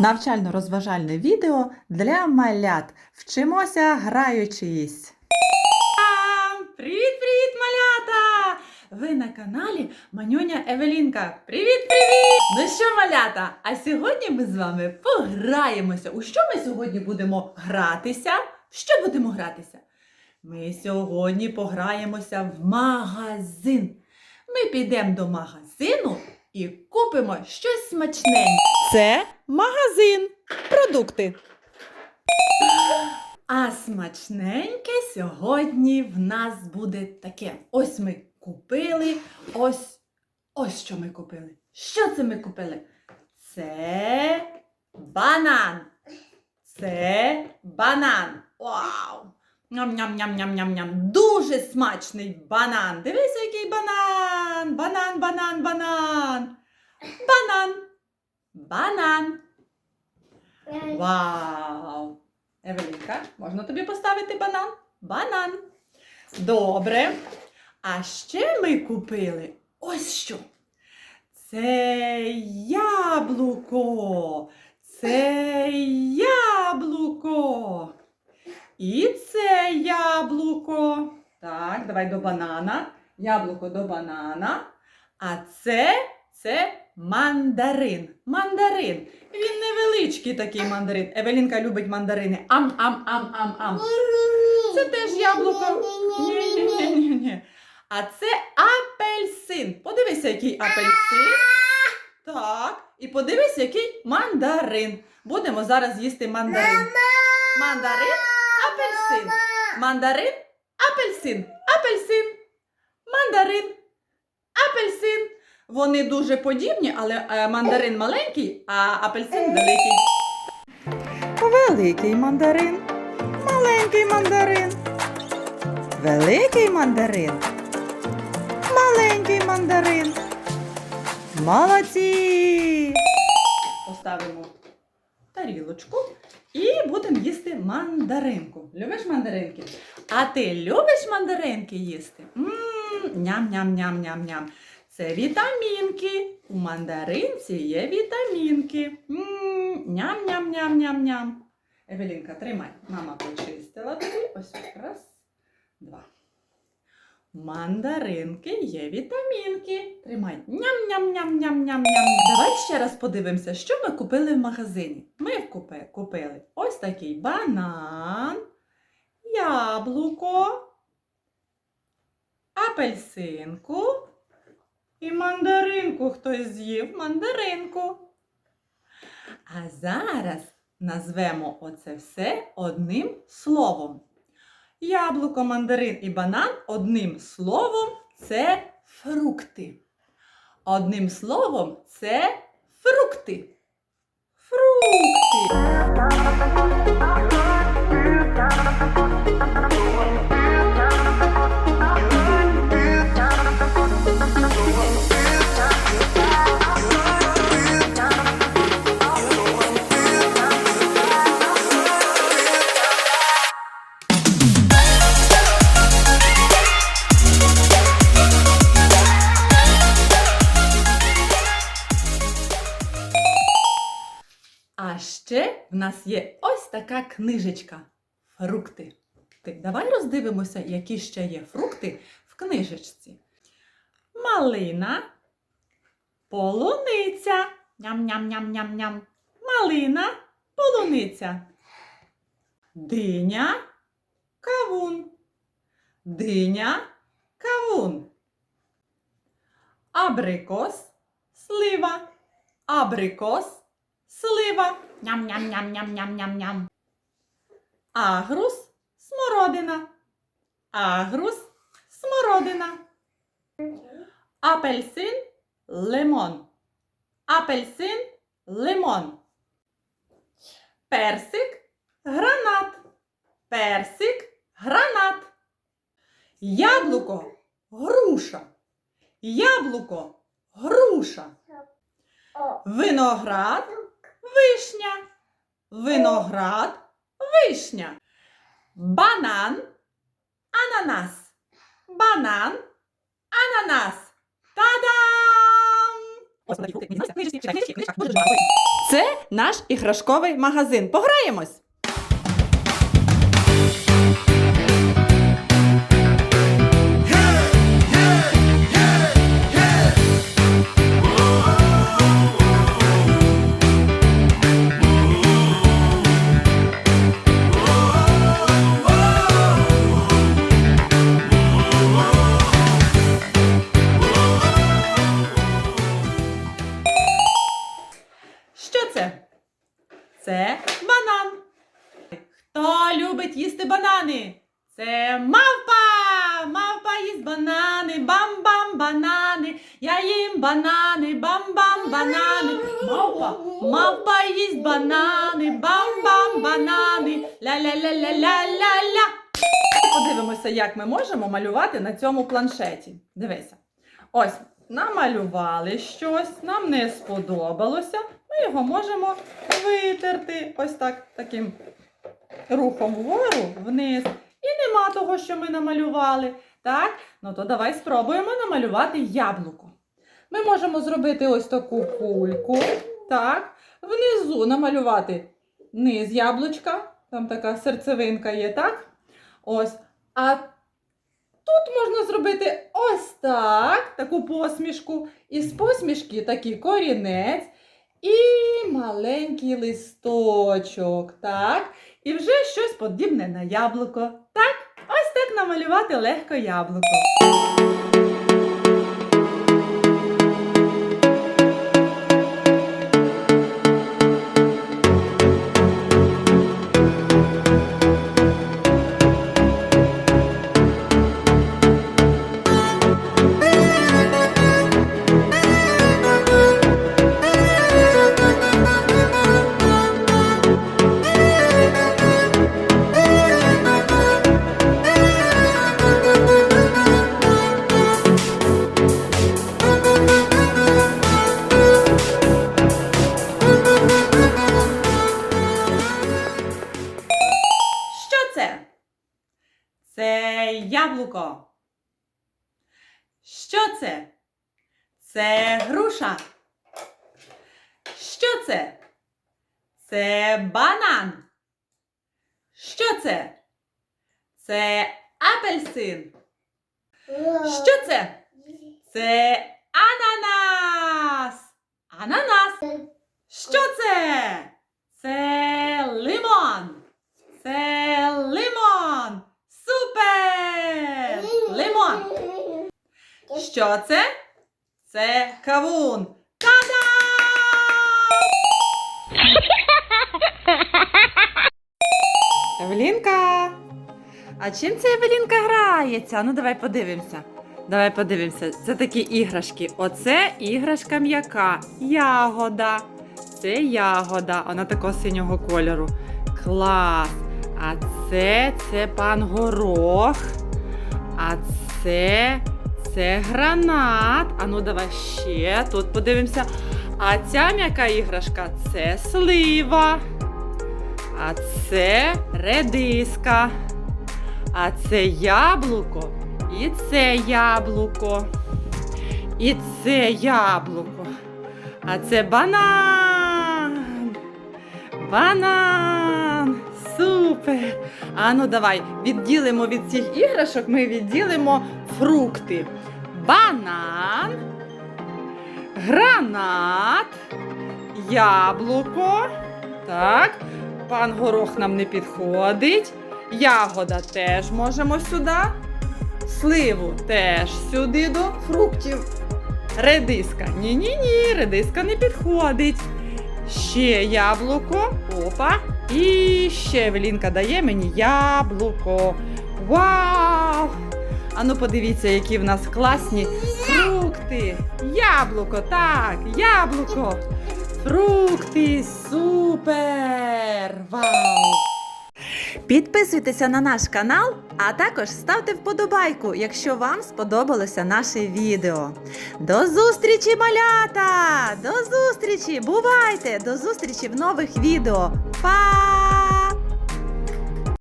Навчально-розважальне відео для малят. Вчимося граючись. Привіт-привіт, малята! Ви на каналі Манюня Евелінка. Привіт-привіт! Ну що, малята? А сьогодні ми з вами пограємося. У що ми сьогодні будемо гратися? Що будемо гратися? Ми сьогодні пограємося в магазин. Ми підемо до магазину і купимо щось смачненьке. Це магазин. Продукти. А смачненьке сьогодні в нас буде таке. Ось ми купили, ось ось що ми купили. Що це ми купили? Це банан. Це банан. Вау! Ням-ням-ням-ням-ням-ням. Дуже смачний банан. Дивися, який банан. Банан, банан, банан. Банан. Банан. Вау! Евелінка, можна тобі поставити банан? Банан. Добре. А ще ми купили ось що. Це яблуко. Це яблуко. І це яблуко. Так, давай до банана. Яблуко до банана. А це, це мандарин. Мандарин. Він невеличкий такий мандарин. Евелінка любить мандарини. Ам-ам-ам-ам-ам. Це теж яблуко. Ні, ні, ні, ні, ні. А це апельсин. Подивися, який апельсин. Так. І подивись, який мандарин. Будемо зараз їсти мандарин. Мандарин, апельсин. Мандарин, апельсин. Апельсин. Мандарин. Апельсин. Вони дуже подібні, але е, мандарин маленький, а апельсин великий. Великий мандарин. Маленький мандарин. Великий мандарин. Маленький мандарин. Молодці! Поставимо тарілочку і будемо їсти мандаринку. Любиш мандаринки? А ти любиш мандаринки їсти? Ням-ням-ням-ням-ням. Це вітамінки. У мандаринці є вітамінки. Ням-ням-ням-ням-ням. Евелінка, тримай. Мама почистила тобі. Ось раз, два. Мандаринки є вітамінки. Тримай. Ням-ням-ням-ням-ням-ням. Давай ще раз подивимося, що ми купили в магазині. Ми вкупи- купили ось такий банан, яблуко, апельсинку і мандаринку хтось з'їв мандаринку. А зараз назвемо оце все одним словом. Яблуко, мандарин і банан одним словом це фрукти. Одним словом це фрукти. Фрукти. Ще в нас є ось така книжечка. Фрукти. Ти, давай роздивимося, які ще є фрукти в книжечці. Малина, полуниця. Ням-ням-ням-ням-ням. Малина, полуниця. Диня, кавун. Диня, кавун. Абрикос, слива. Абрикос, слива. Ням-ням-ням-ням-ням-ням-ням. Агрус, смородина. Агрус, смородина. Апельсин, лимон. Апельсин, лимон. Персик, гранат. Персик, гранат. Яблуко, груша. Яблуко, груша. Виноград, вишня. Виноград, вишня. Банан, ананас. Банан, ананас. Та-дам! Це наш іграшковий магазин. Пограємось! Це банан. Хто любить їсти банани? Це мавпа! Мавпа їсть банани, бам-бам банани. Я їм банани, бам-бам банани. Мавпа, мавпа їсть банани, бам-бам банани. Ля-ля-ля-ля-ля-ля-ля. Подивимося, як ми можемо малювати на цьому планшеті. Дивися. Ось, намалювали щось, нам не сподобалося. Ми його можемо витерти ось так, таким рухом вгору, вниз. І нема того, що ми намалювали. Так? Ну то давай спробуємо намалювати яблуко. Ми можемо зробити ось таку кульку. Так? Внизу намалювати низ яблучка. Там така серцевинка є, так? Ось. А тут можна зробити ось так, таку посмішку. І з посмішки такий корінець і маленький листочок. Так? І вже щось подібне на яблуко. Так? Ось так намалювати легко яблуко. Яблуко. Що це? Це груша. Що це? Це банан. Що це? Це апельсин. Що це? Це ананас. Ананас. Що це? Це лимон. Це лимон. Супер! Лимон. Що це? Це кавун. Та-дам! Евелінка! А чим ця Евелінка грається? Ну, давай подивимося. Давай подивимося. Це такі іграшки. Оце іграшка м'яка. Ягода. Це ягода. Вона такого синього кольору. Клас. А це це пан горох. А це це гранат. А ну давай ще тут подивимося. А ця м'яка іграшка це слива. А це редиска. А це яблуко. І це яблуко. І це яблуко. А це банан. Банан. Супер. А ну давай відділимо від цих іграшок, ми відділимо фрукти. Банан, гранат, яблуко. Так, пан горох нам не підходить. Ягода теж можемо сюди. Сливу теж сюди до фруктів. Редиска. Ні-ні-ні, редиска не підходить. Ще яблуко. Опа. І ще Евелінка дає мені яблуко. Вау! Ану, подивіться, які в нас класні фрукти. Яблуко, так, яблуко. Фрукти, супер! Вау! Підписуйтеся на наш канал, а також ставте вподобайку, якщо вам сподобалося наше відео. До зустрічі, малята! До зустрічі! Бувайте! До зустрічі в нових відео! Па!